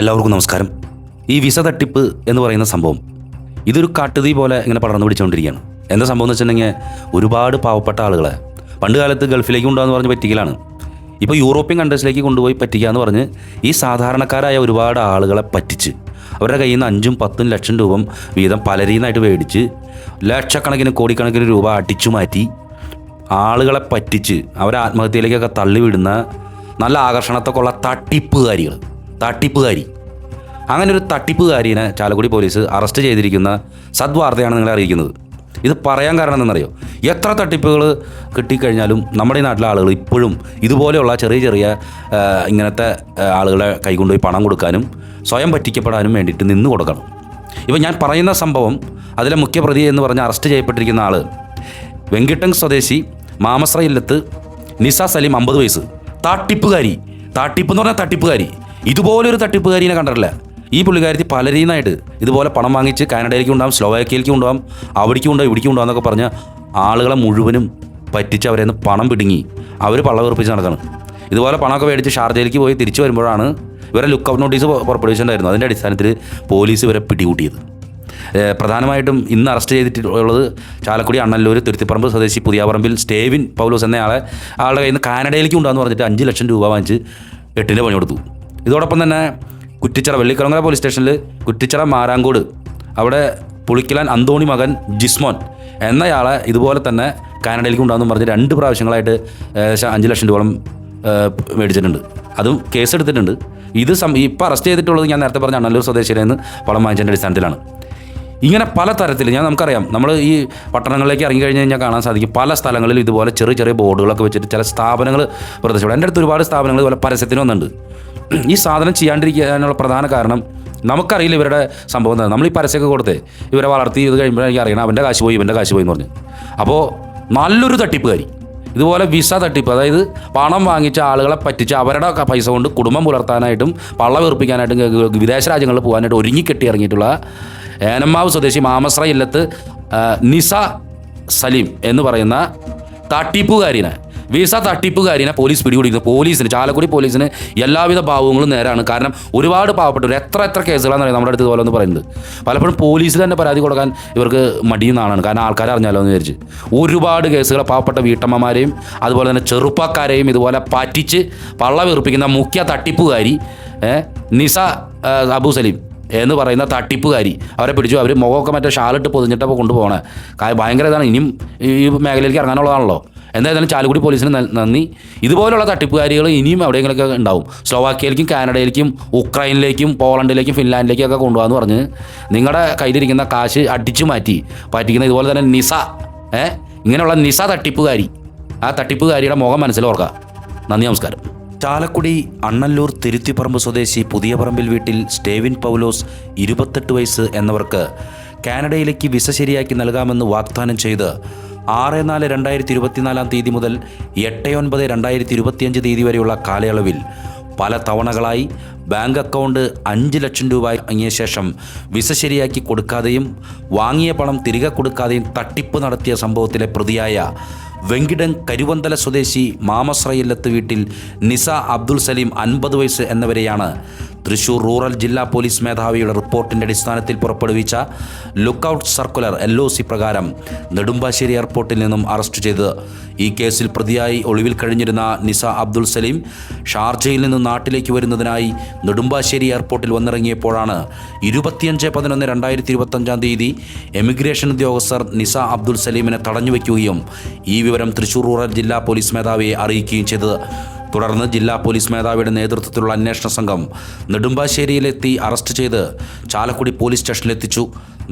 എല്ലാവർക്കും നമസ്കാരം. ഈ വിസ തട്ടിപ്പ് എന്ന് പറയുന്ന സംഭവം ഇതൊരു കാട്ടുതീ പോലെ ഇങ്ങനെ പടർന്നു പിടിച്ചുകൊണ്ടിരിക്കുകയാണ് എന്താ സംഭവം എന്ന് വെച്ചിട്ടുണ്ടെങ്കിൽ ഒരുപാട് പാവപ്പെട്ട ആളുകളെ പണ്ട് കാലത്ത് ഗൾഫിലേക്ക് കൊണ്ടുപോകാന്ന് പറഞ്ഞ് പറ്റിക്കലാണ്. ഇപ്പോൾ യൂറോപ്യൻ കൺട്രീസിലേക്ക് കൊണ്ടുപോയി പറ്റിക്കുക എന്ന് പറഞ്ഞ് ഈ സാധാരണക്കാരായ ഒരുപാട് ആളുകളെ പറ്റിച്ച് അവരുടെ കയ്യിൽ നിന്ന് അഞ്ചും പത്തും ലക്ഷം രൂപ വീതം പലരിൽ നിന്നായിട്ട് മേടിച്ച് ലക്ഷക്കണക്കിന് കോടിക്കണക്കിന് രൂപ അടിച്ചു മാറ്റി ആളുകളെ പറ്റിച്ച് അവരെ ആത്മഹത്യയിലേക്കൊക്കെ തള്ളിവിടുന്ന നല്ല ആകർഷണത്തൊക്കെ ഉള്ള തട്ടിപ്പുകാരികൾ തട്ടിപ്പുകാരി. അങ്ങനെ ഒരു തട്ടിപ്പുകാരിനെ ചാലക്കുടി പോലീസ് അറസ്റ്റ് ചെയ്തിരിക്കുന്ന സദ്വാർത്തയാണ് നിങ്ങളെ അറിയിക്കുന്നത്. ഇത് പറയാൻ കാരണം എന്തെന്നറിയോ? എത്ര തട്ടിപ്പുകൾ കിട്ടിക്കഴിഞ്ഞാലും നമ്മുടെ ഈ നാട്ടിലെ ആളുകൾ ഇപ്പോഴും ഇതുപോലെയുള്ള ചെറിയ ചെറിയ ഇങ്ങനത്തെ ആളുകളെ കൈകൊണ്ടുപോയി പണം കൊടുക്കാനും സ്വയം പറ്റിക്കപ്പെടാനും വേണ്ടിയിട്ട് നിന്ന് കൊടുക്കണം. ഇപ്പം ഞാൻ പറയുന്ന സംഭവം അതിലെ മുഖ്യപ്രതി എന്ന് പറഞ്ഞ് അറസ്റ്റ് ചെയ്യപ്പെട്ടിരിക്കുന്ന ആൾ വെങ്കിട്ടൻ സ്വദേശി മാമസ്രയില്ലത്ത് നിസ സലീം അമ്പത് വയസ്സ്. തട്ടിപ്പുകാരി. തട്ടിപ്പ് എന്ന് പറഞ്ഞാൽ തട്ടിപ്പുകാരി. ഇതുപോലൊരു തട്ടിപ്പുകാരിനെ കണ്ടിട്ടില്ല. ഈ പുള്ളിക്കാരത്തി പലരിൽ നിന്നായിട്ട് ഇതുപോലെ പണം വാങ്ങിച്ച് കാനഡയിലേക്ക് ഉണ്ടാകും സ്ലോവാക്കിയയിലേക്ക് കൊണ്ടുപോകാം അവിടേക്കും കൊണ്ടുപോകാം ഇവിടേക്കും ഉണ്ടാവും എന്നൊക്കെ പറഞ്ഞ് ആളുകളെ മുഴുവനും പറ്റിച്ച് അവരെ പണം പിടുങ്ങി അവർ പള്ള വീർപ്പിച്ച് നടക്കണം. ഇതുപോലെ പണമൊക്കെ മേടിച്ച് ഷാർജയിലേക്ക് പോയി തിരിച്ചു വരുമ്പോഴാണ് ഇവരെ ലുക്ക് ഔട്ട് നോട്ടീസ് പുറപ്പെടുവിച്ചിട്ടുണ്ടായിരുന്നു അതിന്റെ അടിസ്ഥാനത്തിൽ പോലീസ് ഇവരെ പിടികൂട്ടിയത്. പ്രധാനമായിട്ടും ഇന്ന് അറസ്റ്റ് ചെയ്തിട്ടുള്ളത് ചാലക്കുടി അണ്ണല്ലൂർ തുരുത്തിപ്പറമ്പ് സ്വദേശി പുതിയാപറമ്പിൽ സ്റ്റേവിൻ പൗലോസ് എന്നയാളെ ആളെ ആളുടെ കയ്യിൽ നിന്ന് കാനഡയിലേക്ക് ഉണ്ടാകുന്ന പറഞ്ഞിട്ട് അഞ്ച് ലക്ഷം രൂപ വാങ്ങിച്ച് എട്ടിന്റെ പണി കൊടുത്തു. ഇതോടൊപ്പം തന്നെ കുറ്റിച്ചിറ വെള്ളിക്കുളങ്ങര പോലീസ് സ്റ്റേഷനിൽ കുറ്റിച്ചിറ മാരാങ്കോട് അവിടെ പുളിക്കലാൻ അന്തോണി മകൻ ജിസ്മോൻ എന്നയാളെ ഇതുപോലെ തന്നെ കാനഡയിലേക്ക് ഉണ്ടാകുന്നു പറഞ്ഞ് രണ്ട് പ്രാവശ്യങ്ങളായിട്ട് അഞ്ച് ലക്ഷം രൂപ മേടിച്ചിട്ടുണ്ട്. അതും കേസെടുത്തിട്ടുണ്ട്. ഇത് സം ഇപ്പോൾ അറസ്റ്റ് ചെയ്തിട്ടുള്ളത് ഞാൻ നേരത്തെ പറഞ്ഞ അണ്ണല്ലൂർ സ്വദേശിയിൽ നിന്ന് പണം വാങ്ങിച്ചതിന്റെ അടിസ്ഥാനത്തിലാണ്. ഇങ്ങനെ പല തരത്തിൽ ഞാൻ നമുക്കറിയാം നമ്മൾ ഈ പട്ടണങ്ങളിലേക്ക് ഇറങ്ങി കഴിഞ്ഞ് കഴിഞ്ഞാൽ കാണാൻ സാധിക്കും പല സ്ഥലങ്ങളിൽ ഇതുപോലെ ചെറിയ ചെറിയ ബോർഡുകളൊക്കെ വെച്ചിട്ട് ചില സ്ഥാപനങ്ങൾ പ്രദർശിപ്പിക്കും. എന്റെ അടുത്ത് ഒരുപാട് സ്ഥാപനങ്ങൾ ഇതുപോലെ പരസ്യത്തിന് വന്നിട്ടുണ്ട്. ഈ സാധനം ചെയ്യാണ്ടിരിക്കാനുള്ള പ്രധാന കാരണം നമുക്കറിയില്ല ഇവരുടെ സംഭവം എന്താണ് നമ്മൾ ഈ പരസ്യമൊക്കെ കൊടുത്ത്. ഇവരെ വളർത്തി ഇത് കഴിയുമ്പോൾ എനിക്ക് അറിയണം. അവന്റെ കാശ് പോയി ഇവന്റെ കാശ് പോയി എന്ന് പറഞ്ഞു. അപ്പോൾ നല്ലൊരു തട്ടിപ്പുകാരി. ഇതുപോലെ വിസ തട്ടിപ്പ് അതായത് പണം വാങ്ങിച്ച ആളുകളെ പറ്റിച്ച് അവരുടെ പൈസ കൊണ്ട് കുടുംബം പുലർത്താനായിട്ടും പള്ള ഗ- വിദേശ രാജ്യങ്ങളിൽ പോകാനായിട്ട് ഒരുങ്ങിക്കെട്ടി ഇറങ്ങിയിട്ടുള്ള ഏനമ്മാവ് സ്വദേശി മാമസ്ര ഇല്ലത്ത് നിസ സലീം എന്ന് പറയുന്ന തട്ടിപ്പുകാരിനെ വിസ തട്ടിപ്പുകാരിനെ പോലീസ് പിടികൂടിയിരുന്നു പോലീസിന് ചാലക്കുടി പോലീസിന് എല്ലാവിധ ഭാവങ്ങളും നേരാണ്. കാരണം ഒരുപാട് പാവപ്പെട്ടവർ എത്ര എത്ര കേസുകളാണെന്ന് അറിയാം നമ്മുടെ അടുത്ത് എന്ന് പറയുന്നത്. പലപ്പോഴും പോലീസിൽ തന്നെ പരാതി കൊടുക്കാൻ ഇവർക്ക് മടിയുന്നതാണ് കാരണം ആൾക്കാർ അറിഞ്ഞാലോ എന്ന് വിചാരിച്ച്. ഒരുപാട് കേസുകൾ പാവപ്പെട്ട വീട്ടമ്മമാരെയും അതുപോലെ തന്നെ ചെറുപ്പക്കാരെയും ഇതുപോലെ പറ്റിച്ച് പള്ള വീർപ്പിക്കുന്ന മുഖ്യ തട്ടിപ്പുകാരി നിസ അബു സലീം എന്ന് പറയുന്ന തട്ടിപ്പുകാരി അവരെ പിടിച്ചു. അവർ മുഖമൊക്കെ മറ്റേ ഷാളിട്ട് പൊതിഞ്ഞിട്ടപ്പോൾ കൊണ്ടുപോകണേ ഭയങ്കര ഇതാണ്. ഇനിയും ഈ മേഖലയിലേക്ക് ഇറങ്ങാനുള്ളതാണല്ലോ. എന്തായാലും ചാലക്കുടി പോലീസിന് നന്ദി. ഇതുപോലുള്ള തട്ടിപ്പുകാരികൾ ഇനിയും എവിടെയെങ്കിലുമൊക്കെ ഉണ്ടാവും. സ്ലോവാക്കിയയിലേക്കും കാനഡയിലേക്കും ഉക്രൈനിലേക്കും പോളണ്ടിലേക്കും ഫിൻലാൻഡിലേക്കും ഒക്കെ കൊണ്ടുപോകാന്ന് പറഞ്ഞ് നിങ്ങളുടെ കയ്യിലിരിക്കുന്ന കാശ് അടിച്ചു മാറ്റി. പറ്റിക്കുന്ന ഇതുപോലെ തന്നെ നിസ ഏ? ഇങ്ങനെയുള്ള നിസ തട്ടിപ്പുകാരി. ആ തട്ടിപ്പുകാരിയുടെ മുഖം മനസ്സിലോർക്കുക നന്ദി നമസ്കാരം. ചാലക്കുടി അണ്ണല്ലൂർ തിരുത്തിപ്പറമ്പ് സ്വദേശി പുതിയ പറമ്പിൽ വീട്ടിൽ സ്റ്റേവിൻ പൗലോസ് ഇരുപത്തെട്ട് വയസ്സ് എന്നവർക്ക് കാനഡയിലേക്ക് വിസ ശരിയാക്കി നൽകാമെന്ന് വാഗ്ദാനം ചെയ്ത് ആറ് നാല് രണ്ടായിരത്തി ഇരുപത്തിനാലാം തീയതി മുതൽ എട്ട് ഒൻപത് രണ്ടായിരത്തി ഇരുപത്തിയഞ്ച് തീയതി വരെയുള്ള കാലയളവിൽ പല തവണകളായി ബാങ്ക് അക്കൗണ്ട് അഞ്ച് ലക്ഷം രൂപ വാങ്ങിയ ശേഷം വിസ ശരിയാക്കി കൊടുക്കാതെയും വാങ്ങിയ പണം തിരികെ കൊടുക്കാതെയും തട്ടിപ്പ് നടത്തിയ സംഭവത്തിലെ പ്രതിയായ വെങ്കിടം കരുവന്തല സ്വദേശി മാമസ്രയില്ലത്ത് വീട്ടിൽ നിസ അബ്ദുൽ സലീം അൻപത് വയസ്സ് എന്നിവരെയാണ് തൃശൂർ റൂറൽ ജില്ലാ പോലീസ് മേധാവിയുടെ റിപ്പോർട്ടിന്റെ അടിസ്ഥാനത്തിൽ പുറപ്പെടുവിച്ച lookout circular L O C പ്രകാരം നെടുമ്പാശ്ശേരി എയർപോർട്ടിൽ നിന്നും അറസ്റ്റ് ചെയ്തത് ഈ കേസിൽ പ്രതിയായി ഒളിവിൽ കഴിഞ്ഞിരുന്ന നിസ അബ്ദുൽ സലീം ഷാർജയിൽ നിന്ന് നാട്ടിലേക്ക് വരുന്നതിനായി നെടുമ്പാശ്ശേരി എയർപോർട്ടിൽ വന്നിറങ്ങിയപ്പോഴാണ് ഇരുപത്തിയഞ്ച് പതിനൊന്ന് രണ്ടായിരത്തി ഇരുപത്തഞ്ചാം തീയതി എമിഗ്രേഷൻ ഉദ്യോഗസ്ഥർ നിസ അബ്ദുൽ സലീമിനെ തടഞ്ഞു വയ്ക്കുകയും ഈ വിവരം തൃശൂർ റൂറൽ ജില്ലാ പോലീസ് മേധാവിയെ അറിയിക്കുകയും ചെയ്തത്. തുടർന്ന് ജില്ലാ പോലീസ് മേധാവിയുടെ നേതൃത്വത്തിലുള്ള അന്വേഷണ സംഘം നെടുമ്പാശ്ശേരിയിലെത്തി അറസ്റ്റ് ചെയ്ത് ചാലക്കുടി പോലീസ് സ്റ്റേഷനിലെത്തിച്ചു.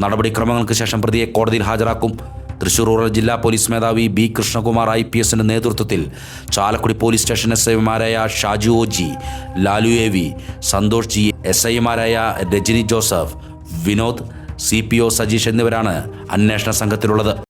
നടപടിക്രമങ്ങൾക്ക് ശേഷം പ്രതിയെ കോടതിയിൽ ഹാജരാക്കും. തൃശൂർ റൂറൽ ജില്ലാ പോലീസ് മേധാവി ബി കൃഷ്ണകുമാർ ഐ പി എസിന്റെ നേതൃത്വത്തിൽ ചാലക്കുടി പോലീസ് സ്റ്റേഷൻ എസ് ഐമാരായ Shaju O G Lalu A V Santhosh G S ഐമാരായ Rajani Joseph Vinod C P O Sajeesh എന്നിവരാണ് അന്വേഷണ സംഘത്തിലുള്ളത്.